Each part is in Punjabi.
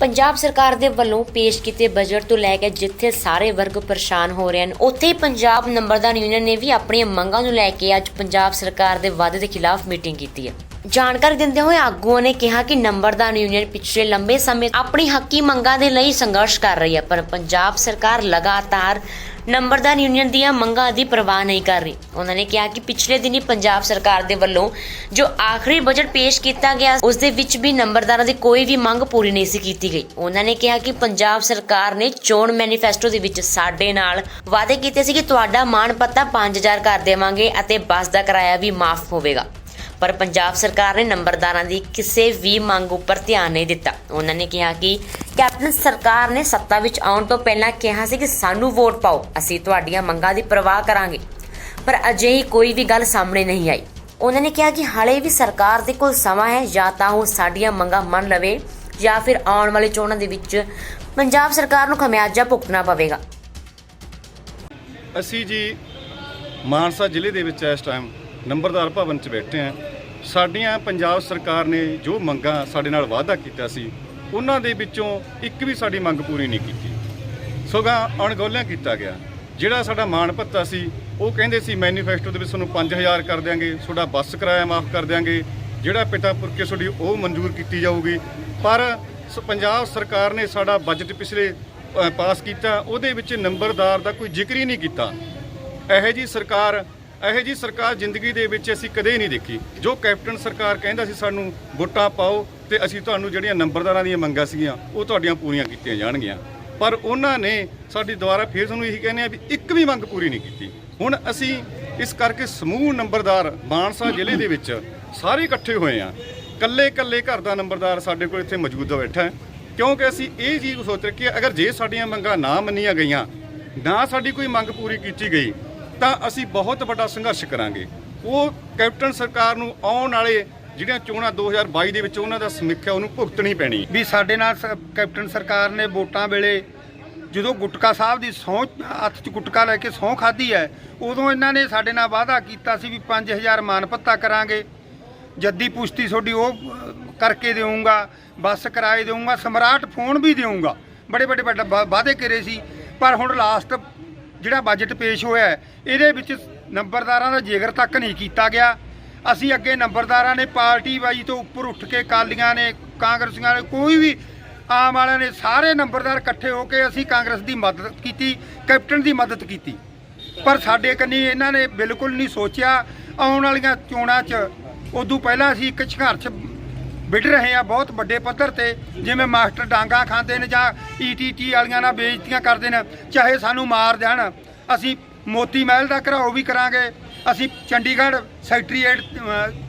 ਪੰਜਾਬ ਸਰਕਾਰ ਦੇ ਵੱਲੋਂ ਪੇਸ਼ ਕੀਤੇ ਬਜਟ ਤੋਂ ਲੈ ਕੇ ਜਿੱਥੇ ਸਾਰੇ ਵਰਗ ਪਰੇਸ਼ਾਨ ਹੋ ਰਹੇ ਹਨ, ਉੱਥੇ ਹੀ ਪੰਜਾਬ ਨੰਬਰਦਾਰ ਯੂਨੀਅਨ ਨੇ ਵੀ ਆਪਣੀਆਂ ਮੰਗਾਂ ਨੂੰ ਲੈ ਕੇ ਅੱਜ ਪੰਜਾਬ ਸਰਕਾਰ ਦੇ ਵਾਅਦੇ ਦੇ ਖਿਲਾਫ ਮੀਟਿੰਗ ਕੀਤੀ ਹੈ। ਜਾਣਕਾਰੀ ਦਿੰਦੇ ਹੋਏ ਆਗੂਆਂ ਨੇ ਕਿਹਾ ਕਿ ਨੰਬਰਦਾਰ ਯੂਨੀਅਨ ਪਿਛਲੇ ਲੰਬੇ ਸਮੇਂ ਆਪਣੀ ਹੱਕੀ ਮੰਗਾਂ ਦੇ ਲਈ ਸੰਘਰਸ਼ ਕਰ ਰਹੀ ਹੈ, ਪਰ ਪੰਜਾਬ ਸਰਕਾਰ ਲਗਾਤਾਰ ਨੰਬਰਦਾਰ ਯੂਨੀਅਨ ਦੀਆਂ ਮੰਗਾਂ ਦੀ ਪਰਵਾਹ ਨਹੀਂ ਕਰ ਰਹੀ। ਉਹਨਾਂ ਨੇ ਕਿਹਾ ਕਿ ਪਿਛਲੇ ਦਿਨੀ ਪੰਜਾਬ ਸਰਕਾਰ ਦੇ ਵੱਲੋਂ ਜੋ ਆਖਰੀ ਬਜਟ ਪੇਸ਼ ਕੀਤਾ ਗਿਆ, ਉਸ ਦੇ ਵਿੱਚ ਵੀ ਨੰਬਰਦਾਰਾਂ ਦੀ ਕੋਈ ਵੀ ਮੰਗ ਪੂਰੀ ਨਹੀਂ ਸੀ ਕੀਤੀ ਗਈ। ਉਹਨਾਂ ਨੇ ਕਿਹਾ ਕਿ ਪੰਜਾਬ ਸਰਕਾਰ ਨੇ ਚੋਣ ਮੈਨੀਫੈਸਟੋ ਦੇ ਵਿੱਚ ਸਾਡੇ ਨਾਲ ਵਾਅਦੇ ਕੀਤੇ ਸੀ ਕਿ ਤੁਹਾਡਾ ਮਾਣ ਪੱਤਾ 5000 ਕਰ ਦੇਵਾਂਗੇ ਅਤੇ ਬੱਸ ਦਾ ਕਿਰਾਇਆ ਵੀ ਮਾਫ ਹੋਵੇਗਾ। ਪਰ ਪੰਜਾਬ ਸਰਕਾਰ ਨੇ ਨੰਬਰਦਾਰਾਂ ਦੀ ਕਿਸੇ ਵੀ ਮੰਗ ਉੱਪਰ ਧਿਆਨ ਨਹੀਂ ਦਿੱਤਾ। ਉਹਨਾਂ ਨੇ ਕਿਹਾ ਕਿ ਕੈਪਟਨ ਸਰਕਾਰ ਨੇ ਸੱਤਾ ਵਿੱਚ ਆਉਣ ਤੋਂ ਪਹਿਲਾਂ ਕਿਹਾ ਸੀ ਕਿ ਸਾਨੂੰ ਵੋਟ ਪਾਓ, ਅਸੀਂ ਤੁਹਾਡੀਆਂ ਮੰਗਾਂ ਦੀ ਪਰਵਾਹ ਕਰਾਂਗੇ। ਪਰ ਅਜਿਹੀ ਕੋਈ ਵੀ ਗੱਲ ਸਾਹਮਣੇ ਨਹੀਂ ਆਈ। ਉਹਨਾਂ ਨੇ ਕਿਹਾ ਕਿ ਹਾਲੇ ਵੀ ਸਰਕਾਰ ਦੇ ਕੋਲ ਸਮਾਂ ਹੈ, ਜਾਂ ਤਾਂ ਉਹ ਸਾਡੀਆਂ ਮੰਗਾਂ ਮੰਨ ਲਵੇ, ਜਾਂ ਫਿਰ ਆਉਣ ਵਾਲੇ ਚੋਣਾਂ ਦੇ ਵਿੱਚ ਪੰਜਾਬ ਸਰਕਾਰ ਨੂੰ ਖਮਿਆਜਾ ਭੁਗਤਣਾ ਪਵੇਗਾ। ਅਸੀਂ ਜੀ ਮਾਨਸਾ ਜ਼ਿਲ੍ਹੇ ਦੇ ਵਿੱਚ ਇਸ ਟਾਈਮ ਨੰਬਰਦਾਰ ਭਵਨ 'ਚ ਬੈਠੇ ਹਾਂ ਸਾਡੀਆਂ ਪੰਜਾਬ ਸਰਕਾਰ ਨੇ ਜੋ ਮੰਗਾਂ ਸਾਡੇ ਨਾਲ ਵਾਅਦਾ ਕੀਤਾ ਸੀ, ਉਹਨਾਂ ਦੇ ਵਿੱਚੋਂ ਇੱਕ ਵੀ ਸਾਡੀ ਮੰਗ ਪੂਰੀ ਨਹੀਂ ਕੀਤੀ। ਸਗੋਂ ਅਣਗੌਲਿਆਂ ਕੀਤਾ ਗਿਆ। ਜਿਹੜਾ ਸਾਡਾ ਮਾਣ ਭੱਤਾ ਸੀ, ਉਹ ਕਹਿੰਦੇ ਸੀ, ਮੈਨੀਫੈਸਟੋ ਦੇ ਵਿੱਚ ਤੁਹਾਨੂੰ 5000 ਕਰ ਦਿਆਂਗੇ, ਤੁਹਾਡਾ ਬੱਸ ਕਿਰਾਇਆ ਮਾਫ ਕਰ ਦਿਆਂਗੇ। ਜਿਹੜਾ ਪਿਤਾ ਪੁਰਖੇ ਤੁਹਾਡੀ ਉਹ ਮਨਜ਼ੂਰ ਕੀਤੀ ਜਾਊਗੀ। ਪਰ ਸ- ਪੰਜਾਬ ਸਰਕਾਰ ਨੇ ਸਾਡਾ ਬਜਟ ਪਿਛਲੇ ਪਾਸ ਕੀਤਾ, ਉਹਦੇ ਵਿੱਚ ਨੰਬਰਦਾਰ ਦਾ ਕੋਈ ਜ਼ਿਕਰ ਹੀ ਨਹੀਂ ਕੀਤਾ। ਇਹੋ ਜੀ ਸਰਕਾਰ ਇਹੋ ਜੀ ਸਰਕਾਰ ਜ਼ਿੰਦਗੀ ਦੇ ਵਿੱਚ ਅਸੀਂ ਕਦੇ ਨਹੀਂ ਦੇਖੀ। ਜੋ ਕੈਪਟਨ ਸਰਕਾਰ ਕਹਿੰਦਾ ਸੀ ਸਾਨੂੰ ਵੋਟਾਂ ਪਾਓ ਤੇ ਅਸੀਂ ਤੁਹਾਨੂੰ ਜਿਹੜੀਆਂ ਨੰਬਰਦਾਰਾਂ ਦੀਆਂ ਮੰਗਾਂ ਸੀਗੀਆਂ, ਉਹ ਤੁਹਾਡੀਆਂ ਪੂਰੀਆਂ ਕੀਤੀਆਂ ਜਾਣਗੀਆਂ। ਪਰ ਉਹਨਾਂ ਨੇ ਸਾਡੀ ਦੁਆਰਾ ਫੇਰ ਤੁਹਾਨੂੰ ਇਹੀ ਕਹਿੰਦੇ ਆ ਵੀ ਇੱਕ ਵੀ ਮੰਗ ਪੂਰੀ ਨਹੀਂ ਕੀਤੀ। ਹੁਣ ਅਸੀਂ ਇਸ ਕਰਕੇ ਸਮੂਹ ਨੰਬਰਦਾਰ ਮਾਨਸਾ ਜ਼ਿਲ੍ਹੇ ਦੇ ਵਿੱਚ ਸਾਰੇ ਇਕੱਠੇ ਹੋਏ ਆ ਕੱਲੇ ਕੱਲੇ ਘਰ ਦਾ ਨੰਬਰਦਾਰ ਸਾਡੇ ਕੋਲ ਇੱਥੇ ਮੌਜੂਦ ਬੈਠਾ ਹੈ। ਕਿਉਂਕਿ ਅਸੀਂ ਇਹ ਚੀਜ਼ ਸੋਚ ਰਹੇ ਕਿ ਅਗਰ ਜੇ ਸਾਡੀਆਂ ਮੰਗਾਂ ਨਾ ਮੰਨੀਆਂ ਗਈਆਂ, ਨਾ ਸਾਡੀ ਕੋਈ ਮੰਗ ਪੂਰੀ ਕੀਤੀ ਗਈ ਤਾਂ ਅਸੀਂ ਬਹੁਤ ਵੱਡਾ ਸੰਘਰਸ਼ ਕਰਾਂਗੇ। ਉਹ ਕੈਪਟਨ ਸਰਕਾਰ ਨੂੰ ਆਉਣ ਵਾਲੇ ਜਿਹੜੀਆਂ ਚੋਣਾਂ 2022 ਦੇ ਵਿੱਚ ਉਹਨਾਂ ਦਾ ਸਮੀਖਿਆ ਉਹਨੂੰ ਭੁਗਤਣੀ ਪੈਣੀ। ਵੀ ਸਾਡੇ ਨਾਲ ਸ- ਕੈਪਟਨ ਸਰਕਾਰ ਨੇ ਵੋਟਾਂ ਵੇਲੇ ਜਦੋਂ ਗੁਟਕਾ ਸਾਹਿਬ ਦੀ ਸਹੁੰ ਹੱਥ 'ਚ ਗੁਟਕਾ ਲੈ ਕੇ ਸਹੁੰ ਖਾਧੀ ਹੈ, ਉਦੋਂ ਇਹਨਾਂ ਨੇ ਸਾਡੇ ਨਾਲ ਵਾਅਦਾ ਕੀਤਾ ਸੀ ਵੀ 5000 ਮਾਨ ਪੱਤਾ ਕਰਾਂਗੇ। ਜੱਦੀ ਪੁਸ਼ਤੀ ਤੁਹਾਡੀ ਉਹ ਕਰਕੇ ਦੇਵਾਂਗਾ ਬੱਸ ਕਿਰਾਏ ਦੇਵਾਂਗਾ ਸਮਰਾਟ ਫੋਨ ਵੀ ਦੇਵਾਂਗਾ ਬੜੇ ਬੜੇ ਵੱਡੇ ਵਾ- ਵਾਅਦੇ ਕਰੇ ਸੀ। ਪਰ ਹੁਣ ਲਾਸਟ ਜਿਹੜਾ ਬਜਟ ਪੇਸ਼ ਹੋਇਆ ਇਹਦੇ ਵਿੱਚ ਨੰਬਰਦਾਰਾਂ ਦਾ ਜ਼ਿਕਰ ਤੱਕ ਨਹੀਂ ਕੀਤਾ ਗਿਆ, ਅਸੀਂ ਅੱਗੇ ਨੰਬਰਦਾਰਾਂ ਨੇ ਪਾਰਟੀ ਬਾਜੀ ਤੋਂ ਉੱਪਰ ਉੱਠ ਕੇ ਕਾਲੀਆਂ ਨੇ, ਕਾਂਗਰਸੀਆਂ ਨੇ, ਕੋਈ ਵੀ ਆਮ ਵਾਲਿਆਂ ਨੇ ਸਾਰੇ ਨੰਬਰਦਾਰ ਇਕੱਠੇ ਹੋ ਕੇ ਅਸੀਂ ਕਾਂਗਰਸ ਦੀ ਮਦਦ ਕੀਤੀ, ਕੈਪਟਨ ਦੀ ਮਦਦ ਕੀਤੀ। ਪਰ ਸਾਡੇ ਕੰਨੀ ਇਹਨਾਂ ਨੇ ਬਿਲਕੁਲ ਨਹੀਂ ਸੋਚਿਆ, ਆਉਣ ਵਾਲੀਆਂ ਚੋਣਾਂ 'ਚ, ਉਦੋਂ ਪਹਿਲਾਂ ਅਸੀਂ ਇੱਕ ਸੰਘਰਸ਼ ਵਿੱਢ ਰਹੇ ਆ ਬਹੁਤ ਵੱਡੇ ਪੱਧਰ ਤੇ, ਜਿਵੇਂ ਮਾਸਟਰ ਡਾਂਗਾ ਖਾਂਦੇ ਨੇ ਜਾਂ ਈਟੀਟੀ ਵਾਲੀਆਂ ਨਾਲ ਬੇਇੱਜ਼ਤੀਆਂ ਕਰਦੇ ਨੇ, ਚਾਹੇ ਸਾਨੂੰ ਮਾਰ ਦੇਣ। ਅਸੀਂ ਮੋਤੀ ਮਹਿਲ ਦਾ ਘਰਾਓ ਵੀ ਕਰਾਂਗੇ, ਅਸੀਂ ਚੰਡੀਗੜ੍ਹ ਸੈਕਟਰੀਏਟ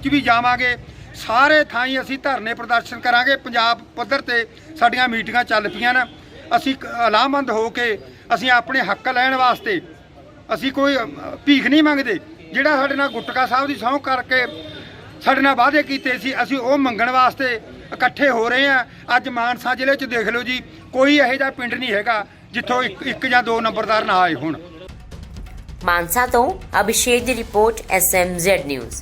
'ਚ ਵੀ ਜਾਵਾਂਗੇ। ਸਾਰੇ ਥਾਈਂ ਅਸੀਂ ਧਰਨੇ ਪ੍ਰਦਰਸ਼ਨ ਕਰਾਂਗੇ, ਪੰਜਾਬ ਪੱਧਰ ਤੇ ਸਾਡੀਆਂ ਮੀਟਿੰਗਾਂ ਚੱਲ ਪਈਆਂ ਨੇ। ਅਸੀਂ ਅਲਾਮੰਦ ਹੋ ਕੇ ਅਸੀਂ ਆਪਣੇ ਹੱਕ ਲੈਣ ਵਾਸਤੇ ਅਸੀਂ ਕੋਈ ਭੀਖ ਨਹੀਂ ਮੰਗਦੇ, ਜਿਹੜਾ ਸਾਡੇ ਨਾਲ ਗੁਟਕਾ ਸਾਹਿਬ ਦੀ ਸਹੁੰ ਕਰਕੇ ਸਾਡੇ ਨਾਲ ਵਾਅਦੇ ਕੀਤੇ ਸੀ, ਅਸੀਂ ਉਹ ਮੰਗਣ ਵਾਸਤੇ ਇਕੱਠੇ ਹੋ ਰਹੇ ਹਾਂ। ਅੱਜ ਮਾਨਸਾ ਜ਼ਿਲ੍ਹੇ 'ਚ ਦੇਖ ਲਓ ਜੀ, ਕੋਈ ਇਹੋ ਜਿਹਾ ਪਿੰਡ ਨਹੀਂ ਹੈਗਾ ਜਿੱਥੋਂ ਇੱਕ ਇੱਕ ਜਾਂ ਦੋ ਨੰਬਰਦਾਰ ਨਾ ਆਏ ਹੋਣ। ਮਾਨਸਾ ਤੋਂ ਅਭਿਸ਼ੇਕ ਦੀ ਰਿਪੋਰਟ ਐਸਐਮਜ਼ੈਡ ਨਿਊਜ਼।